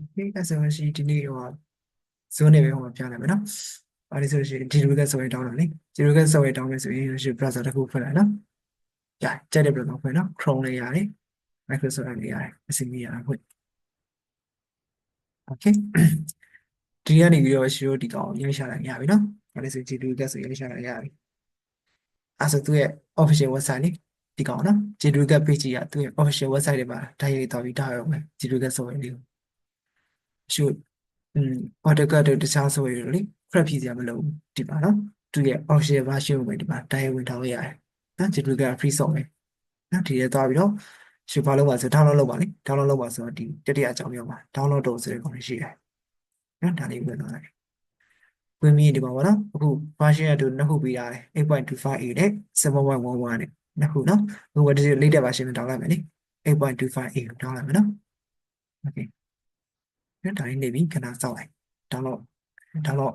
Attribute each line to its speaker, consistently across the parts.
Speaker 1: Okay အဲ့ဆိုလို့ရှိရင်ဒီနေ့တော့ zone နေပဲဟောပြလိုက်မယ်နော်။ဘာလို့ဆိုလို့ရှိရင်ဒီလိုကဆိုရင်တောင်းတယ်လေ။ဒီလိုကဆိုရင်တောင်းမယ်ဆိုရင်ရှိ browser တစ်ခုဖွင့်လိုက်နော်။ကြာကြိုက်တဲ့ browser ဖွင့်နော် Chrome လေးရတယ်။ Microsoft လေးရတယ်။အစီအမီရဖွင့်။ Okay ဒီကနေပြီးတော့ရှိတို့ဒီကောင်ရိုက်ရှာလိုက်ရပြီနော်။ဘာလို့ဆိုဒီလိုကဆိုရိုက်ရှာလိုက်ရပြီ။အဲ့ဆိုသူ့ရဲ့ official website လေးဒီကောင်နော်။ JDruga page ကြီးကသူ့ရဲ့ official website တွေမှာတိုက်ရိုက်တော့ပြီးထားရုံပဲ JDruga ဆိုရင်လေးကို shoot อืม AutoCAD တို့တခြားဆိုရလို့လေ prep ဖြည့်စရာမလိုဘူးဒီပါနော်သူရဲ့ official version ကိုပဲဒီမှာတိုင်းဝင်ထားလို့ရတယ်နော် JDruga free software နော်ဒီရဲသွားပြီးတော့ရှုဘာလုပ်ပါဆို download လုပ်ပါလေ download လုပ်ပါဆိုတော့ဒီတတိယအကြောင်းပြောပါ download တော့ဆိုတဲ့ကောင်ရှိတယ်နော်ဒါလေးဝင်သွားတယ်ဝင်ပြီးဒီမှာပေါ့နော်အခု version ကတူနှစ်ခုပေးထားတယ် 8.25a နဲ့7.11နဲ့နှစ်ခုနော်ဟိုကဒီ latest version ကို download လိုက်မယ်လေ 8.25a ကို download လိုက်မယ်နော် okay နော်ဒါလေးနေပြီခဏစောင့်လိုက် download download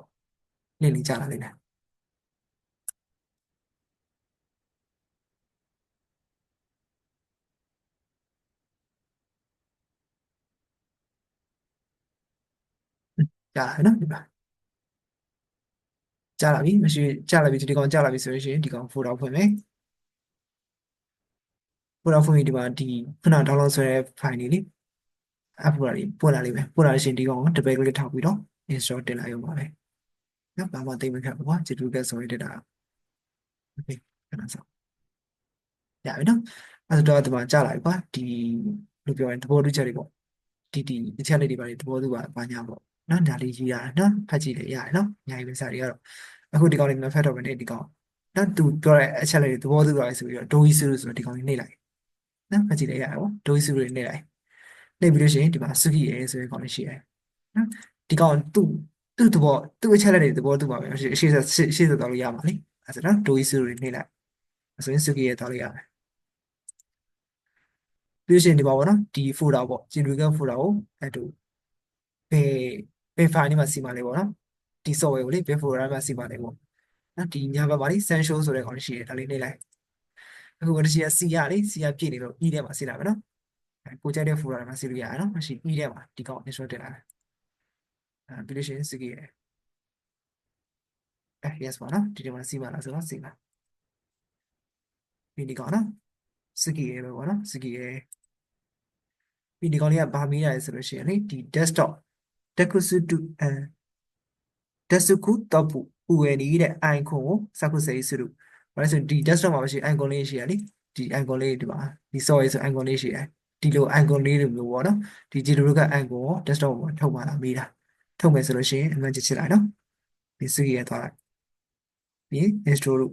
Speaker 1: နေနေကြလာလိမ့်မယ်ကြာလာနော်ဒီမှာကြာလာပြီမရှိကြာလာပြီဒီကောင်ကြာလာပြီဆိုလို့ရှိရင်ဒီကောင် folder ဖွင့်မယ် folder ဖွင့်ပြီးဒီမှာဒီခုန download ဆိုတဲ့ file လေးလေ app တွေပို့လာလိမ့်မယ်ပို့လာလို့ရှိရင်ဒီကောင်ကို double click ထောက်ပြီးတော့ install တင်လိုက်ရုံပါပဲနော်ဘာမှသိမခက်ဘူးကွာ JDruga ဆိုရတဲ့တာ okay ခဏစောင့်ရပြီနော်အဲ့တော့ဒီမှာကြာလာပြီကွာဒီလိုပြောရင်သဘောတူချက်တွေပေါ့ဒီဒီအချက်လေးတွေပါလေသဘောတူပါဘာညာပေါ့နော်ဒါလေးရေးရတယ်နော်ဖတ်ကြည့်လေရတယ်နော်ညာရေးပဲစာတွေကတော့အခုဒီကောင်လေးမဖတ်တော့ဘဲနဲ့ဒီကောင်နော်သူပြောတဲ့အချက်လေးတွေသဘောတူပါလေဆိုပြီးတော့ဒိုးကြီးစုလို့ဆိုတော့ဒီကောင်လေးနှိပ်လိုက်နော်ဖတ်ကြည့်လေရတယ်ပေါ့ဒိုးကြီးစုတွေနှိပ်လိုက် နှိပ်ပြီးလို့ရှိရင်ဒီမှာစုကြည့်ရဲဆိုတဲ့ကောင်လေးရှိတယ်နော်ဒီကောင်သူ့သူ့သဘောသူ့အချက်လေးတွေသဘောတူပါပဲရှေ့ရှေ့ရှေ့တော့လို့ရပါလိမ့်အဲ့ဒါနော်ဒိုးကြီးစုတွေနှိပ်လိုက်ဆိုရင်စုကြည့်ရဲတော့လို့ရတယ်ပြီးလို့ရှိရင်ဒီပါပေါ့နော်ဒီ folder ပေါ့ JDruga folder ကိုအဲ့တူဘယ်ဘယ် file မှာစီမံလေးပေါ့နော်ဒီ software ကိုလေဘယ် folder မှာစီမံလေးပေါ့နော်ဒီညာဘက်မှာလေ Sensho ဆိုတဲ့ကောင်ရှိတယ်ဒါလေးနှိပ်လိုက်အခုကတည်းက C ရလေ C ရပြည့်နေလို့ E ထဲမှာစီးလာမယ်နော် ကိုကြိုက်တဲ့ folder မှာစီးလို့ရတယ်နော်မရှိ E ထဲမှာဒီကောင် install တင်လာတယ်အဲပြီးလို့ရှိရင်စီးကြည့်ရအဲ yes ပါနော်ဒီထဲမှာစီးပါလားဆိုတော့စီးပါပြီးဒီကောင်နော်စီးကြည့်ရပဲပေါ့နော်စီးကြည့်ရပြီးဒီကောင်လေးကဘာမေးရလဲဆိုလို့ရှိရင်လေဒီ desktop တက်ကုစုတူအဲတက်စုကုတော့ပူပူဝယ်နေတဲ့ icon ကိုစကုစေးစုလို့ဘာလဲဆိုဒီ desktop မှာမရှိ icon လေးရှိရလေဒီ icon လေးဒီမှာဒီ software ဆို icon လေးရှိတယ် ဒီလို icon လေးလိုမျိုးပေါ့နော်ဒီ JDruga icon ကို desktop မှာထုတ်ပါလားမေးတာထုတ်မယ်ဆိုလို့ရှိရင်အမှန်ချစ်ချစ်လိုက်နော်ဒီစုရသွားလိုက်ပြီး install လို့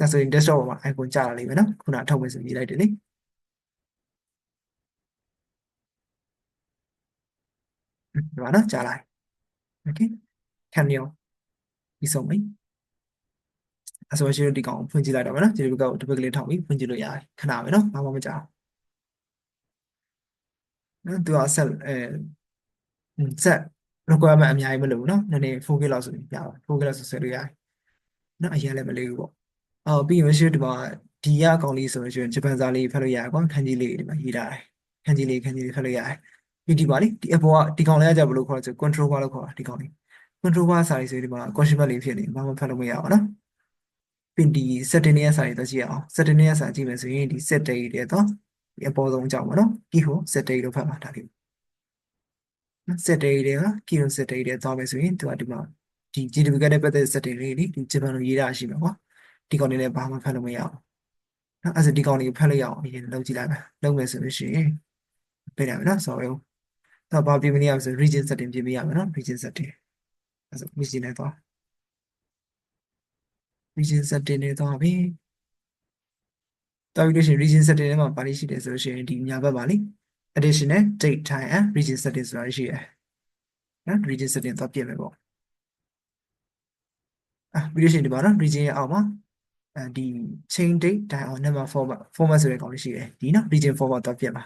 Speaker 1: ဒါဆိုရင် desktop မှာ icon ကြာလာလိမ့်မယ်နော်ခုနထုတ်မယ်ဆိုရေးလိုက်တယ်လေဒီမှာနော်ကြာလာ okay ခံရအောင်ပြီးဆုံးပြီအဆိုရှင်တို့ဒီကောင်ဖွင့်ကြည့်လိုက်တော့မယ်နော်ဒီလိုကောတစ်ပတ်ကလေးထောက်ပြီးဖွင့်ကြည့်လို့ရတယ်ခဏပဲနော်ဘာမှမကြောက် နော်သူကဆက်အဲဆက် requirement အများကြီးမလိုဘူးနော်နည်းနည်း 4K လောက်ဆိုရင်ပြပါ 4K လောက်ဆိုဆက်လို့ရတယ်နော်အရင်လည်းမလေးဘူးပေါ့အော်ပြီးရင်ရှိဒီမှာဒီရအကောင်လေးဆိုရင်ဂျပန်စာလေးဖတ်လို့ရတယ်ကွာခန်းကြီးလေးဒီမှာရေးထားတယ်ခန်းကြီးလေးခန်းကြီးလေးဖတ်လို့ရတယ်ပြီးဒီပါလေဒီအပေါ်ကဒီကောင်လေးကကြဘယ်လိုခေါ်လဲဆို control bar လို့ခေါ်တာဒီကောင်လေး control bar စာလေးဆိုဒီမှာ consumer လေးဖြစ်နေဘာမှဖတ်လို့မရအောင်နော်ပြီးဒီ setting ရဲ့စာတွေတော့ကြည့်ရအောင် setting ရဲ့စာကြည့်မယ်ဆိုရင်ဒီ set date တွေတော့ဒီ အပေါ်ဆုံးအကြောင်းပါနော်ပြီးဟို set date လို့ဖတ်ပါဒါလေးနော် set date တွေကပြီးဟို set date တွေသွားမယ်ဆိုရင်သူကဒီမှာဒီ GDP ကနဲ့ပတ်သက် setting လေးဒီဂျပန်လိုရေးတာရှိမှာကွာဒီကောင်လေးလည်းဘာမှဖတ်လို့မရအောင်နော်အဲ့ဒါဒီကောင်လေးဖတ်လို့ရအောင်အရင်လုပ်ကြည့်လိုက်မယ်လုပ်မယ်ဆိုလို့ရှိရင်ပြလိုက်မယ်နော် sorry တော့ဘာပြင်မရအောင်ဆို region setting ပြင်ပြရမယ်နော် region setting အဲ့ဆို region နဲ့သွား region setting နဲ့သွားပြီ တော်ပြီလို့ရှိရင် region setting ထဲမှာဘာလို့ရှိတယ်ဆိုလို့ရှိရင်ဒီညာဘက်ပါလေ additional date time and region setting ဆိုတာရှိတယ်နော် region setting သွားပြင်မယ်ပေါ့อ่ะပြီးလို့ရှိရင်ဒီပါနော် region ရဲ့အောက်မှာအဲဒီ chain date time or number format format ဆိုတဲ့ကောင်လေးရှိတယ်ဒီနော် region format သွားပြင်ပါ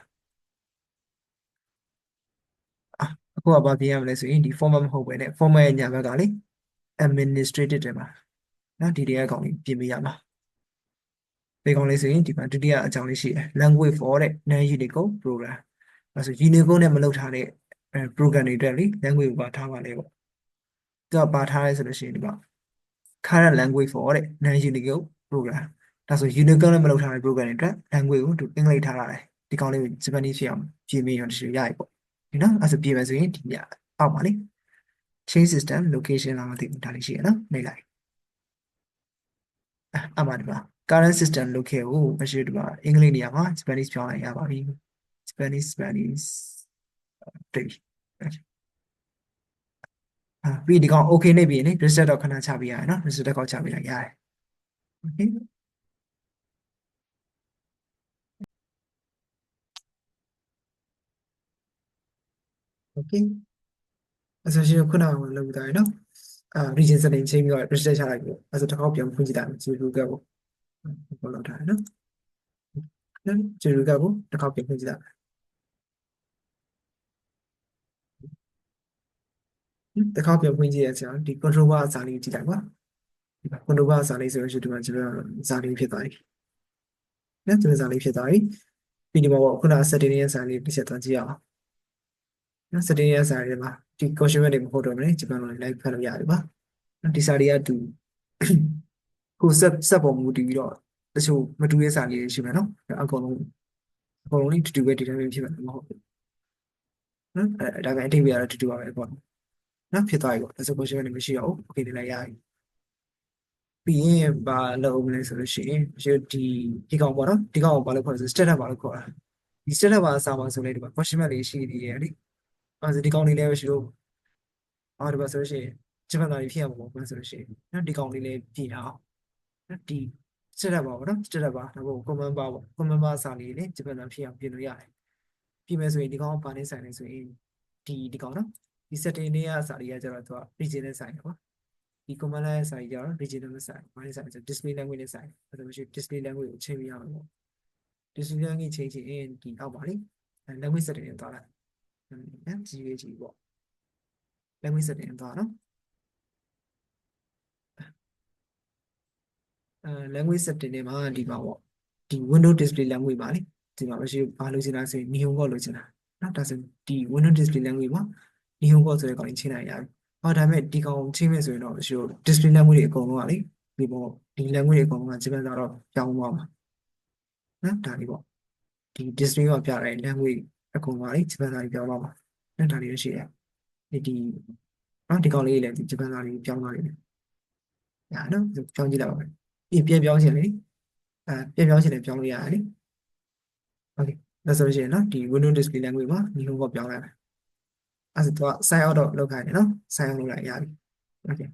Speaker 1: အခုကဘာပြင်ရမလဲဆိုရင်ဒီ format မဟုတ်ပဲね format ရဲ့ညာဘက်ကလေ administrative တွေမှာနော်ဒီတရားကောင်လေးပြင်ပေးရမှာ ဒီကောင်လေးဆိုရင်ဒီမှာဒုတိယအကြောင်းလေးရှိတယ် language for တဲ့ non Unicode program အဲဆို Unicode နဲ့မလုပ်ထားတဲ့အဲ program တွေအတွက်လေ language ကိုပါထားပါလေပေါ့သူကပါထားရဲဆိုလို့ရှိရင်ဒီမှာ current language for တဲ့ non Unicode program ဒါဆို Unicode နဲ့မလုပ်ထားတဲ့ program တွေအတွက် language ကိုသူအင်္ဂလိပ်ထားရတယ်ဒီကောင်လေးကို Japanese ဖြစ်အောင်ပြင်ပြီးတော့တချို့ရပြီပေါ့ဒီနော်အဲဆိုပြင်မယ်ဆိုရင်ဒီညအောက်ပါလေ change system location လာမသိဘူးဒါလေးရှိရနော်နှိပ်လိုက်အအမှဒီမှာ current system locale ကိုမရှိဒီမှာအင်္ဂလိပ်နေရာမှာ Japanese ပြောင်းလိုက်ရပါပြီ Spanish Spanish တွေ့ပြီအာပြီးဒီကောင် okay နေပြီလေ reset တော့ခဏချပေးရတယ်နော် reset တော့ချပေးလိုက်ရတယ် okay okay အဆိုရှင်ခုနကလောက်ပြီးသားရနော်အာ region setting ချိန်ပြီးတော့ reset ချလိုက်ပြီအဲဆိုတစ်ခေါက်ပြန်ဖွင့်ကြည့်တာဇီရိုကပ်ကို ဘောလောက်ထားရနော်ဇီရိုကပ်ကိုတစ်ခေါက်ပြန်ဖွင့်ကြည့်တာတစ်ခေါက်ပြန်ဖွင့်ကြည့်ရအောင်ဒီ control bar အစာလေးကြည့်လိုက်ပါဒီမှာ control bar အစာလေးဆိုရင်ဒီမှာကျွန်တော်ဇာလေးဖြစ်သွားပြီနော်ကျွန်တော်ဇာလေးဖြစ်သွားပြီပြီးဒီမှာပေါ့ခုန setting ရဲ့ဇာလေးတစ်ချက်သွားကြည့်အောင်နော် setting ရဲ့ဇာလေးမှာဒီ question mark တွေမဟုတ်တော့ဘူးလေဂျပန်လို live ဖတ်လို့ရတယ်ပါနော်ဒီစာတွေကတူ ကိုဆက်ဆက်ပေါ်မူတည်ပြီးတော့တချို့မတူတဲ့စာလေးတွေရှိမယ်နော်အကုန်လုံးအကုန်လုံးလေးတူတူပဲ data ဖြစ်မှာမဟုတ်ဘူးနော်အဲဒါပဲအတိတ်ကတော့တူတူပါပဲပေါ့နော်ဖြစ်သွားပြီပေါ့ဒါဆို question တွေမရှိတော့ဘူး okay နေလိုက်ရပြီပြီးရင်ဘာလုပ်မလဲဆိုလို့ရှိရင်ဒီဒီကောင်ပေါ့နော်ဒီကောင်ကိုဘာလို့ခေါ်လဲဆို status ဘာလို့ခေါ်တာဒီ status ဘာအစားပါဆိုလဲဒီမှာ question mark လေးရှိသေးတယ်လေအဲဆိုဒီကောင်လေးလည်းရှိလို့အော်ဒီမှာဆိုလို့ရှိရင်ဂျပန်သားကြီးဖြစ်ရမှာပေါ့ဆိုလို့ရှိရင်နော်ဒီကောင်လေးလည်းပြည်တာအောင်နော် ဒီ status ပါပေါ့နော် status ပါဒါပေါ့ comment ပါပေါ့ comment ပါစာလေးလေဂျပန်သားဖြစ်အောင်ပြင်လို့ရတယ်ပြင်မယ်ဆိုရင်ဒီကောင်ဘာနဲ့ဆိုင်လဲဆိုရင်ဒီဒီကောင်နော်ဒီ setting လေးကစာလေးကကျတော့သူက region နဲ့ဆိုင်တယ်ပေါ့ဒီ command line စာကြီးကျတော့ regional နဲ့ဆိုင်ဘာနဲ့ဆိုင်ဆို display language နဲ့ဆိုင်အဲဒါမရှိ display language ကိုချိန်ပြရအောင်ပေါ့ display language ချိန်ချိန်ရင်ဒီအောက်ပါလေ language setting နဲ့သွားလိုက်နော် GUG ပေါ့ language setting နဲ့သွားနော်အဲ language setting နဲ့မှာဒီပါပေါ့ဒီ window display language ပါလေဒီမှာမရှိဘာလို့ချင်တာဆိုရင် Nihongo လို့ချင်တာနော်ဒါဆိုဒီ window display language မှာ Nihongo ဆိုတဲ့ကောင်ကြီးချိန်နိုင်ရတယ်ဟောဒါပေမဲ့ဒီကောင်ချိန်မဲ့ဆိုရင်တော့ရှိ display language တွေအကုန်လုံးကလေဒီပေါ့ဒီ language တွေအကုန်လုံးကဂျပန်စာတော့ပြောင်းသွားမှာနော်ဒါလေးပေါ့ဒီ display မှာပြတဲ့ language အကုန်လုံးကလေဂျပန်စာတွေပြောင်းသွားမှာနော်ဒါလေးရရှိရဒီဒီနော်ဒီကောင်လေးလည်းဒီဂျပန်စာတွေပြောင်းသွားတယ်ညာနော်ပြောင်းကြည့်လိုက်ပါမ ယ်ပြီးပြန်ပြောင်းချင်လေအဲပြန်ပြောင်းချင်လည်းပြောင်းလို့ရတယ်လေโอเคဒါဆိုရင်နော်ဒီ window display language မှာ Nihongo ပြောင်းလိုက်မယ်အဲ့ဒါတော့ sign out တော့လုပ်ခိုင်းတယ်နော် sign out လုပ်လိုက်ရပြီ okay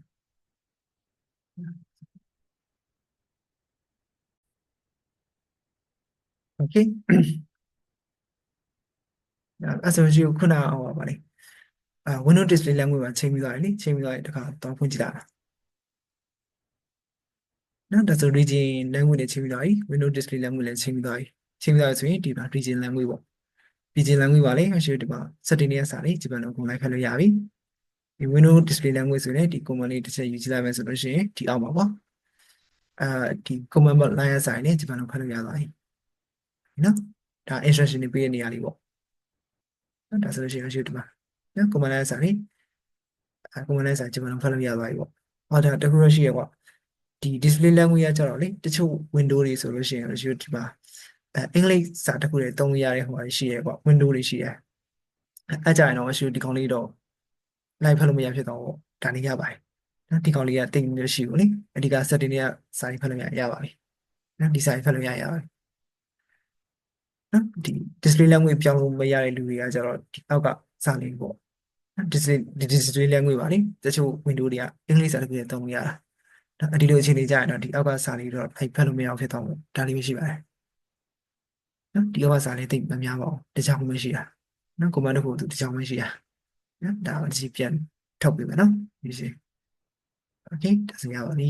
Speaker 1: โอเคအဲ့ဆိုရင်ခုနဟောပါလေအာ window display language မှာချိန်ပြီးသွားတယ်လေချိန်ပြီးသွားရင်တခါတော့ဖွင့်ကြည့်တာ နော်ဒါဆို region language နဲ့ချိန်ပြီးသွားပြီ window display language နဲ့ချိန်ပြီးသွားပြီချိန်ပြီးသွားဆိုရင်ဒီမှာ region language ပေါ့ region language ပါလေအရှိဒီမှာ setting နဲ့စာလေးဂျပန်လိုကိုလိုက်ဖတ်လို့ရပြီဒီ window display language ဆိုရင်ဒီ command လေးတစ်ချက်ယူကြည့်လိုက်မယ်ဆိုလို့ရှိရင်ဒီအောက်မှာပေါ့အာဒီ command line စာလေးဂျပန်လိုဖတ်လို့ရသွားပြီနော်ဒါ instruction တွေပေးတဲ့နေရာလေးပေါ့နော်ဒါဆိုလို့ရှိရင်အရှိဒီမှာနော် command line စာလေးအဲ command line စာဂျပန်လိုဖတ်လို့ရသွားပြီပေါ့ဟောဒါတခုရရှိရကွာ ဒီ display language ကကြတော့လေတချို့ window တွေဆိုလို့ရှိရင်အရှိဒီမှာအဲအင်္ဂလိပ်စာတစ်ခုတည်းသုံးရတဲ့ဟိုဟာရှိရဲကွာ window တွေရှိရဲအဲကြရင်တော့အရှိဒီကောင်လေးတော့ live ဖတ်လို့မရဖြစ်တော့ဒါလေးရပါတယ်နော်ဒီကောင်လေးကတိတ်နေရှိဘူးလေအဓိက setting တွေကစာရေးဖတ်လို့ရရပါပြီနော်ဒီစာရေးဖတ်လို့ရရပါပြီနော်ဒီ display language ပြောင်းလို့မရတဲ့လူတွေကကျတော့ဒီအောက်ကစာလေးပေါ့နော် display display language ပါလေတချို့ window တွေကအင်္ဂလိပ်စာတစ်ခုတည်းသုံးရတာနော်အ ဒီလိုအခြေအနေကြရတော့ဒီအောက်ကစာလေးတော့အဲ့ဖတ်လို့မရအောင်ဖြစ်သွားမှာဒါလေးပဲရှိပါတယ်နော်ဒီအောက်ကစာလေးသိမများပါဘူးတခြားမှမရှိတာနော်ကွန်မန်တစ်ခုတခြားမှရှိတာနော်ဒါကိုဒီပြန်ထုတ်ပြမယ်နော်ဒီစီ okay ဒါစင်ရပါပြီ